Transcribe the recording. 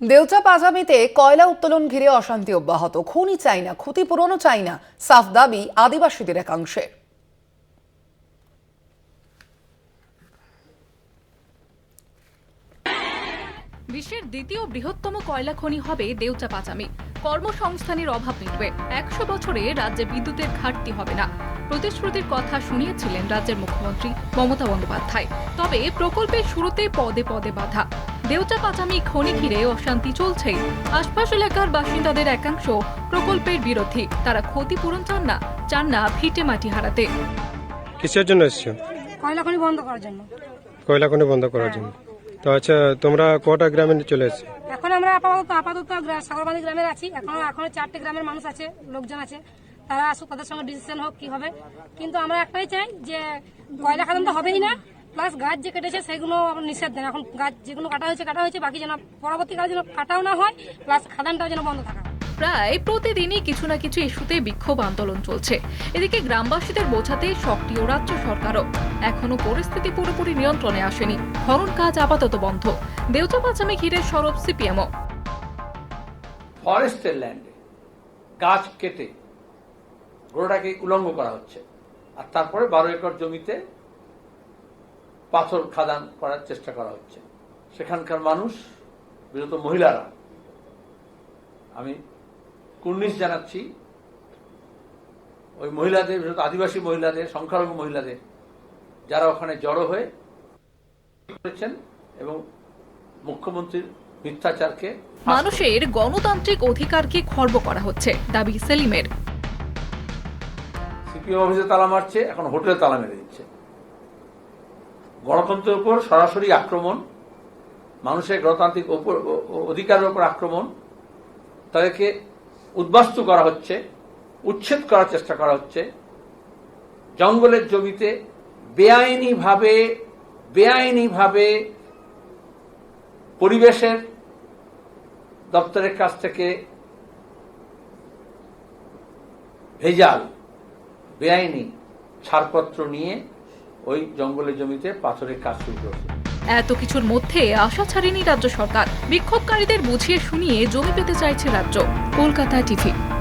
দেউচা পাজামিতে কয়লা উত্তোলন ঘিরে অশান্তি অব্যাহত। খুনি চাই না ক্ষতিপূরণও চাই না সাফ দাবি আদিবাসীদের একাংশের বিশ্বের দ্বিতীয় বৃহত্তম কয়লা খনি হবে দেউচা পাচামি কর্মসংস্থানের অভাব মিটবে। একশো বছরে রাজ্যে বিদ্যুতের ঘাটতি হবে না। প্রতিশ্রুতির কথা শুনিয়েছিলেন রাজ্যের মুখ্যমন্ত্রী মমতা বন্দ্যোপাধ্যায়। তবে প্রকল্পের শুরুতে পদে পদে বাধা। দেউচা পাচামি খনি ঘিরে অশান্তি চলছে আশপাশ এলাকার বাসিন্দাদের একাংশ প্রকল্পের বিরোধী। তারা ক্ষতিপূরণ চান না চান না ভিটে মাটি হারাতে। কিসের জন্য এসছো? কয়লা খনি বন্ধ করার জন্য। কয়লা খনি বন্ধ করার জন্য। তো আচ্ছা তোমরা কটা গ্রামে চলে এসছো? এখন আমরা আপাতত আপাতত গ্রা- সাগরবান্ধি গ্রামের আছি। এখন এখন চারটে গ্রামের মানুষ আছে, লোকজন আছে। তারা আসুক, তাদের সঙ্গে ডিসিশন হোক কি হবে। কিন্তু আমরা একটাই চাই যে কয়লা খাদান তো হবেই না প্লাস গাছ যে কেটেছে সেগুলো নিষেধ দেন। এখন গাছ যেগুলো কাটা হয়েছে কাটা হয়েছে, বাকি যেন পরবর্তীকালে যেন কাটাও না হয় প্লাস খাদানটাও যেন বন্ধ থাকা প্রায় প্রতিদিনই কিছু না কিছু ইস্যুতে বিক্ষোভ আন্দোলন চলছে। এদিকে গ্রামবাসীদের বোঝাতে সক্রিয় রাজ্য সরকারও। এখনও পরিস্থিতি পুরোপুরি নিয়ন্ত্রণে আসেনি। খনন কাজ আপাতত বন্ধ। দেউচা পাচামে ঘিরে সরব সিপিএমও। ফরেস্টের ল্যান্ডে গাছ কেটে গোড়াটাকে উলঙ্গ করা হচ্ছে। আর তারপরে বারো একর জমিতে পাথর খাদান করার চেষ্টা করা হচ্ছে। সেখানকার মানুষ বিরত মহিলারা, আমি কুর্নিশ জানাচ্ছি। ওই মহিলাদের বিশেষত আদিবাসী মহিলাদের সংখ্যালঘু মহিলাদের যারা ওখানে জড়ো হয়ে করেছেন এবং মুখ্যমন্ত্রীর মিথ্যাচারকে মানুষের গণতান্ত্রিক অধিকারকে খর্ব করা হচ্ছে দাবি সেলিমের। সিপিএম অফিসে তালা মারছে এখন হোটেলে তালা মেরে দিচ্ছে। গণতন্ত্রের উপর সরাসরি আক্রমণ মানুষের গণতান্ত্রিক অধিকারের উপর আক্রমণ তাদেরকে উদ্বাস্তু করা হচ্ছে, উচ্ছেদ করার চেষ্টা করা হচ্ছে। জঙ্গলের জমিতে বেআইনিভাবে বেআইনিভাবে পরিবেশের দপ্তরের কাছ থেকে ভেজাল, বেআইনি ছাড়পত্র নিয়ে ওই জঙ্গলের জমিতে পাথরের কাজ শুরু করছে। এত কিছুর মধ্যে আশা ছাড়েনি রাজ্য সরকার। বিক্ষোভকারীদের বুঝিয়ে শুনিয়ে জমি পেতে চাইছে রাজ্য। কলকাতা টিভি।